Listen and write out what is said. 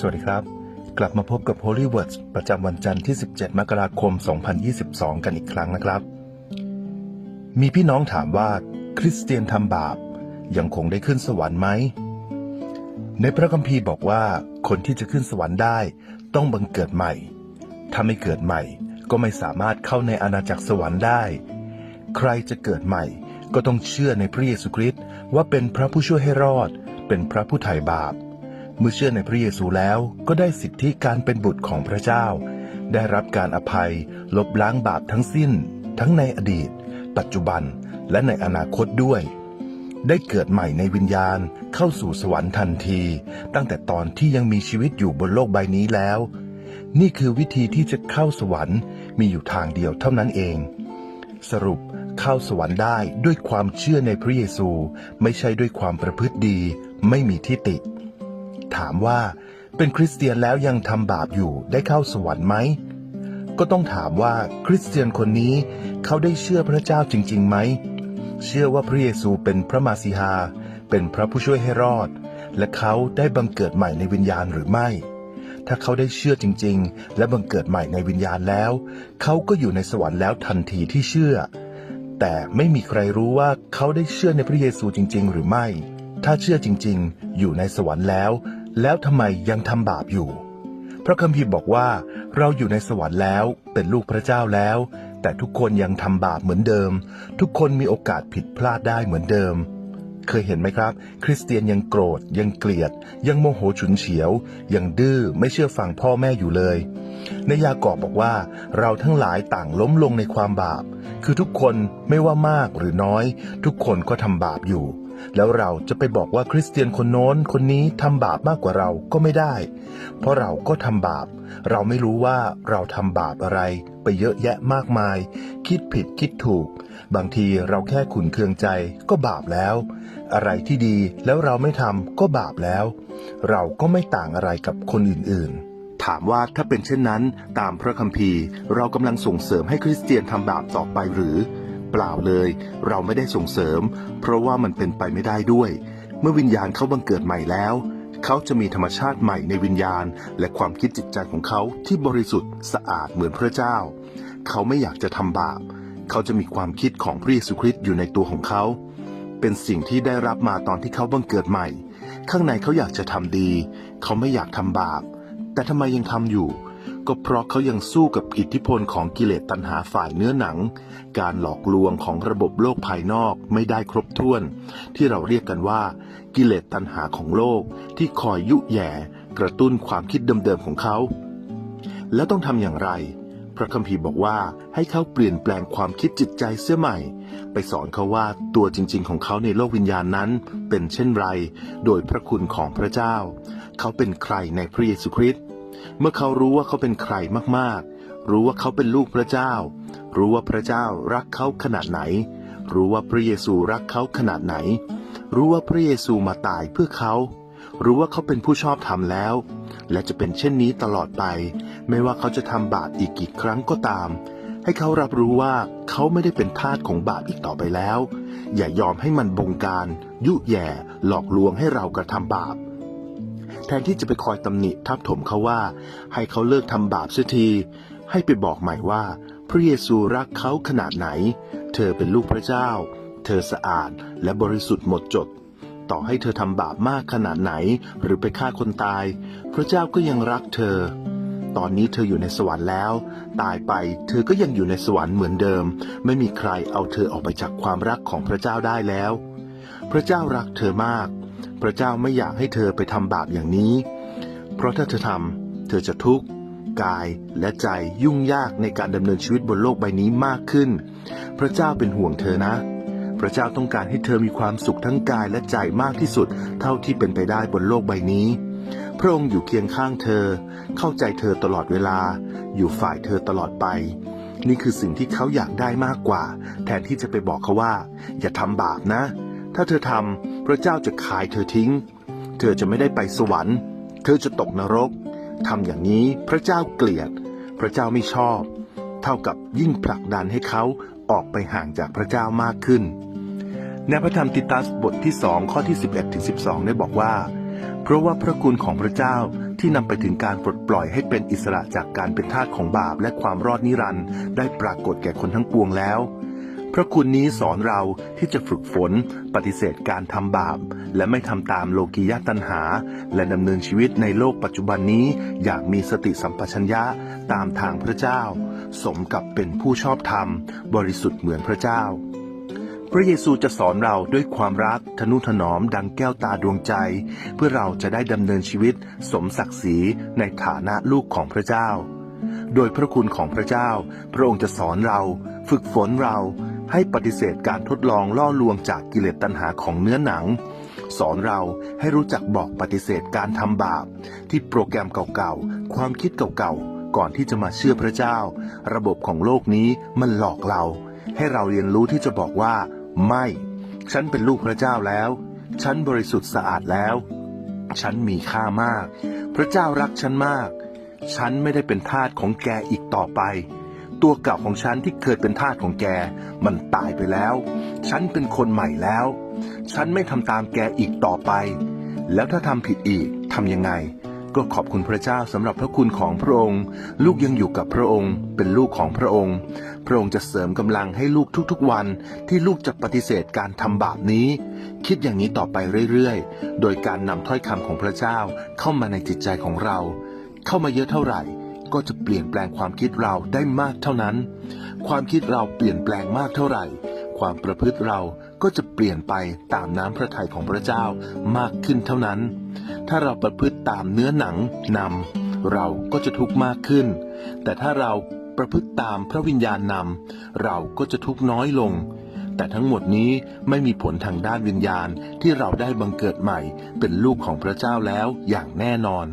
สวัสดีครับ กลับมาพบกับ Holy Words ประจำวันจันทร์ที่ 17 มกราคม 2022 กันอีกครั้งนะครับ มีพี่น้องถามว่าคริสเตียนทำบาปยังคงได้ขึ้นสวรรค์ไหม ในพระคัมภีร์บอกว่าคนที่จะขึ้นสวรรค์ได้ ต้องบังเกิดใหม่ ถ้าไม่เกิดใหม่ก็ไม่สามารถเข้าในอาณาจักรสวรรค์ได้ ใครจะเกิดใหม่ก็ต้องเชื่อในพระเยซูคริสต์ว่าเป็นพระผู้ช่วยให้รอด เป็นพระผู้ไถ่บาป เมื่อเชื่อในพระเยซูแล้วก็ได้สิทธิการเป็นบุตรของพระเจ้า ได้รับการอภัย ลบล้างบาปทั้งสิ้น ทั้งในอดีต ปัจจุบันและในอนาคตด้วย ได้เกิดใหม่ในวิญญาณเข้าสู่สวรรค์ทันที ตั้งแต่ตอนที่ยังมีชีวิตอยู่บนโลกใบนี้แล้ว นี่คือวิธีที่จะเข้าสวรรค์มีอยู่ทางเดียวเท่านั้นเอง สรุปเข้าสวรรค์ได้ด้วยความเชื่อในพระเยซู ไม่ใช่ด้วยความประพฤติดี ไม่มีที่ติ ถามว่า เป็นคริสเตียนแล้วยังทำบาปอยู่ได้เข้าสวรรค์ไหม ก็ต้องถามว่าคริสเตียนคนนี้เขาได้เชื่อพระเจ้าจริง ๆ ไหม เชื่อว่าพระเยซูเป็นพระมาสีหาเป็นพระผู้ช่วยให้รอด และเขาได้บังเกิดใหม่ในวิญญาณหรือไม่ ถ้าเขาได้เชื่อจริง ๆ และบังเกิดใหม่ในวิญญาณแล้ว เขาก็อยู่ในสวรรค์แล้วทันทีที่เชื่อ แต่ไม่มีใครรู้ว่าเขาได้เชื่อในพระเยซูจริง ๆ หรือไม่ ถ้าเชื่อจริง ๆ อยู่ในสวรรค์แล้ว แล้วทำไมยังทำบาปอยู่ พระคัมภีร์บอกว่าเราอยู่ในสวรรค์แล้วเป็นลูกพระเจ้าแล้ว แต่ทุกคนยังทำบาปเหมือนเดิม ทุกคนมีโอกาสผิดพลาดได้เหมือนเดิม เคยเห็นไหมครับ คริสเตียนยังโกรธ ยังเกลียด ยังโมโหฉุนเฉียว ยังดื้อไม่เชื่อฟังพ่อแม่อยู่เลยในยากอบบอกว่าเราทั้งหลายต่างล้มลงในความบาป คือทุกคนไม่ว่ามากหรือน้อย ทุกคนก็ทำบาปอยู่ แล้วเราจะไปบอกว่าคริสเตียนคนโน้นคนนี้ทำบาปมากกว่าเราก็ไม่ได้ เพราะเราก็ทำบาป เราไม่รู้ว่าเราทำบาปอะไร ไปเยอะแยะมากมาย คิดผิดคิดถูก บางทีเราแค่ขุนเคืองใจก็บาปแล้ว อะไรที่ดีแล้วเราไม่ทำก็บาปแล้ว เราก็ไม่ต่างอะไรกับคนอื่นๆถามว่าถ้าเป็นเช่นนั้น ตามพระคัมภีร์ เรากำลังส่งเสริมให้คริสเตียนทำบาปต่อไปหรือ เปล่าเลย เราไม่ได้ส่งเสริม เพราะว่ามันเป็นไปไม่ได้ด้วย เมื่อวิญญาณเขาบังเกิดใหม่แล้ว เขาจะมีธรรมชาติใหม่ในวิญญาณ และความคิดจิตใจของเขาที่บริสุทธิ์สะอาดเหมือนพระเจ้า เขาไม่อยากจะทำบาป เขาจะมีความคิดของพระเยซูคริสต์อยู่ในตัวของเขา เป็นสิ่งที่ได้รับมาตอนที่เขาบังเกิดใหม่ ข้างในเขาอยากจะทำดี เขาไม่อยากทำบาป แต่ทำไมยังทำอยู่ ก็เพราะเขายังสู้กับอิทธิพลของกิเลสตัณหาฝ่ายเนื้อหนัง การหลอกลวงของระบบโลกภายนอกไม่ได้ครบถ้วน ที่เราเรียกกันว่า กิเลสตัณหาของโลกที่คอยยุแย่กระตุ้นความคิดเดิมๆของเขา แล้วต้องทำอย่างไร พระคัมภีร์บอกว่าให้เขาเปลี่ยนแปลงความคิดจิตใจเสียใหม่ ไปสอนเขาว่าตัวจริง ๆ ของเขาในโลกวิญญาณนั้นเป็นเช่นไร โดยพระคุณของพระเจ้า เขาเป็นใครในพระเยซูคริสต์ เมื่อเขารู้ว่าเขาเป็นใครมากๆ รู้ว่าเขาเป็นลูกพระเจ้า รู้ว่าพระเจ้ารักเขาขนาดไหน รู้ว่าพระเยซูรักเขาขนาดไหน รู้ว่าพระเยซูมาตายเพื่อเขา รู้ว่าเขาเป็นผู้ชอบธรรมแล้ว และจะเป็นเช่นนี้ตลอดไป ไม่ว่าเขาจะทำบาปอีกกี่ครั้งก็ตาม ให้เขารับรู้ว่าเขาไม่ได้เป็นทาสของบาปอีกต่อไปแล้ว อย่ายอมให้มันบงการ ยุแย่ หลอกลวงให้เรากระทำบาป แทนที่จะไปคอยตำหนิทับถมเขาว่า ให้เขาเลิกทำบาปเสียที ให้ไปบอกใหม่ว่า พระเยซูรักเขาขนาดไหน เธอเป็นลูกพระเจ้า เธอสะอาดและบริสุทธิ์หมดจด ต่อให้เธอทำบาปมากขนาดไหน หรือไปฆ่าคนตาย พระเจ้าก็ยังรักเธอ ตอนนี้เธออยู่ในสวรรค์แล้ว ตายไปเธอก็ยังอยู่ในสวรรค์เหมือนเดิม ไม่มีใครเอาเธอออกไปจากความรักของพระเจ้าได้แล้ว พระเจ้ารักเธอมาก พระเจ้าไม่อยากให้เธอไปทำบาปอย่างนี้ เพราะถ้าเธอทำเธอจะทุกข์กายและใจยุ่งยากในการดำเนินชีวิตบนโลกใบนี้มากขึ้น พระเจ้าเป็นห่วงเธอนะ พระเจ้าต้องการให้เธอมีความสุขทั้งกายและใจมากที่สุด เท่าที่เป็นไปได้บนโลกใบนี้ พระองค์อยู่เคียงข้างเธอ เข้าใจเธอตลอดเวลา อยู่ฝ่ายเธอตลอดไป นี่คือสิ่งที่เขาอยากได้มากกว่า แทนที่จะไปบอกเขาว่า อย่าทำบาปนะ ถ้าเธอทำพระเจ้าจะขายเธอทิ้ง เธอจะไม่ได้ไปสวรรค์ เธอจะตกนรกทำอย่างนี้พระเจ้าเกลียด พระเจ้าไม่ชอบ เท่ากับยิ่งผลักดันให้เขาออกไปห่างจากพระเจ้ามากขึ้นในพระธรรมติตัสบทที่2ข้อที่ 11ถึง12 ได้บอกว่า เพราะว่าพระคุณของพระเจ้าที่นำไปถึงการปลดปล่อยให้เป็นอิสระจากการเป็นทาสของบาปและความรอดนิรันดร์ได้ปรากฏแก่คนทั้งปวงแล้ว พระคุณนี้สอนเราที่จะฝึกฝน ปฏิเสธการทำบาป และไม่ทำตามโลกียตัณหา และดำเนินชีวิตในโลกปัจจุบันนี้ อย่างมีสติสัมปชัญญะตามทางพระเจ้า สมกับเป็นผู้ชอบธรรม บริสุทธิ์เหมือนพระเจ้า พระเยซูจะสอนเราด้วยความรักทนุถนอมดังแก้วตาดวงใจ เพื่อเราจะได้ดำเนินชีวิต สมศักดิ์ศรีในฐานะลูกของพระเจ้า โดยพระคุณของพระเจ้า พระองค์จะสอนเรา ฝึกฝนเรา ให้ปฏิเสธการทดลองล่อลวงจากกิเลสตัณหาของเนื้อหนัง สอนเราให้รู้จักบอกปฏิเสธการทำบาป ที่โปรแกรมเก่าๆ ความคิดเก่าๆ ก่อนที่จะมาเชื่อพระเจ้า ระบบของโลกนี้มันหลอกเรา ให้เราเรียนรู้ที่จะบอกว่า ไม่ ฉันเป็นลูกพระเจ้าแล้ว ฉันบริสุทธิ์สะอาดแล้ว ฉันมีค่ามาก พระเจ้ารักฉันมาก ฉันไม่ได้เป็นทาสของแกอีกต่อไป ตัวเก่าของฉันที่เคยเป็นทาสของแก มันตายไปแล้ว ฉันเป็นคนใหม่แล้ว ฉันไม่ทำตามแกอีกต่อไป แล้วถ้าทำผิดอีกทำยังไง ก็ขอบคุณพระเจ้าสำหรับพระคุณของพระองค์ ลูกยังอยู่กับพระองค์ เป็นลูกของพระองค์ พระองค์จะเสริมกำลังให้ลูกทุกๆวัน ที่ลูกจะปฏิเสธการทำบาปนี้ คิดอย่างนี้ต่อไปเรื่อยๆ โดยการนำถ้อยคำของพระเจ้าเข้ามาในจิตใจของเรา เข้ามาเยอะเท่าไหร่ ก็จะเปลี่ยนแปลงความคิดเราได้มากเท่านั้น ความคิดเราเปลี่ยนแปลงมากเท่าไหร่ ความประพฤติเราก็จะเปลี่ยนไปตามน้ำพระทัยของพระเจ้ามากขึ้นเท่านั้น ถ้าเราประพฤติตามเนื้อหนังนำเราก็จะทุกข์มากขึ้น แต่ถ้าเราประพฤติตามพระวิญญาณนำเราก็จะทุกข์น้อยลง แต่ทั้งหมดนี้ไม่มีผลทางด้านวิญญาณที่เราได้บังเกิดใหม่เป็นลูกของพระเจ้าแล้วอย่างแน่นอน